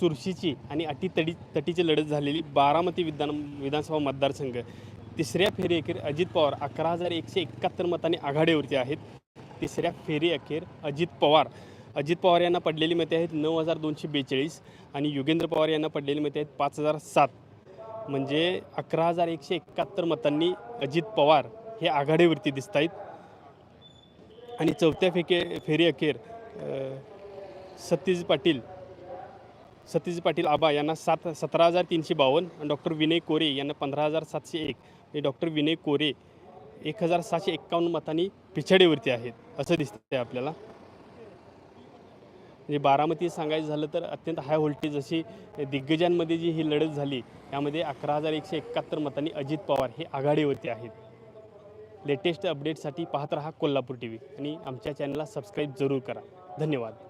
चुरशीची आणि अटीतडी तटीची लढत झालेली बारामती विधान विधानसभा मतदारसंघ. तिसऱ्या फेरी अखेर अजित पवार अकरा हजार एकशे एकाहत्तर मतांनी आघाडीवरती आहेत. तिसऱ्या फेरी अखेर अजित पवार. अजित पवार यांना पडलेली मते आहेत नऊ हजार दोनशे बेचाळीस आणि युगेंद्र पवार यांना पडलेली मते आहेत पाच हजार सात. म्हणजे अकरा हजार एकशे एकाहत्तर मतांनी अजित पवार हे आघाडीवरती दिसत आहेत आणि चौथ्या फेके फेरी अखेर अ, पाटील सतीश पाटील आबा यांना सात सतरा हजार तीनशे बावन्न डॉक्टर विनय कोरे यांना पंधरा हजार सातशे एक आणि डॉक्टर विनय कोरे एक हजार सहाशे एक्कावन्न मतांनी पिछाडीवरती आहेत असं दिसतंय आपल्याला. म्हणजे बारामती सांगायचं झालं तर अत्यंत हाय व्होल्टेज अशी दिग्गजांमध्ये जी ही लढत झाली त्यामध्ये अकरा हजार एकशे एकाहत्तर मतांनी अजित पवार हे आघाडीवरती आहेत. लेटेस्ट अपडेटसाठी पाहत रहा कोल्हापूर टी व्ही आणि आमच्या चॅनलला सबस्क्राईब जरूर करा. धन्यवाद.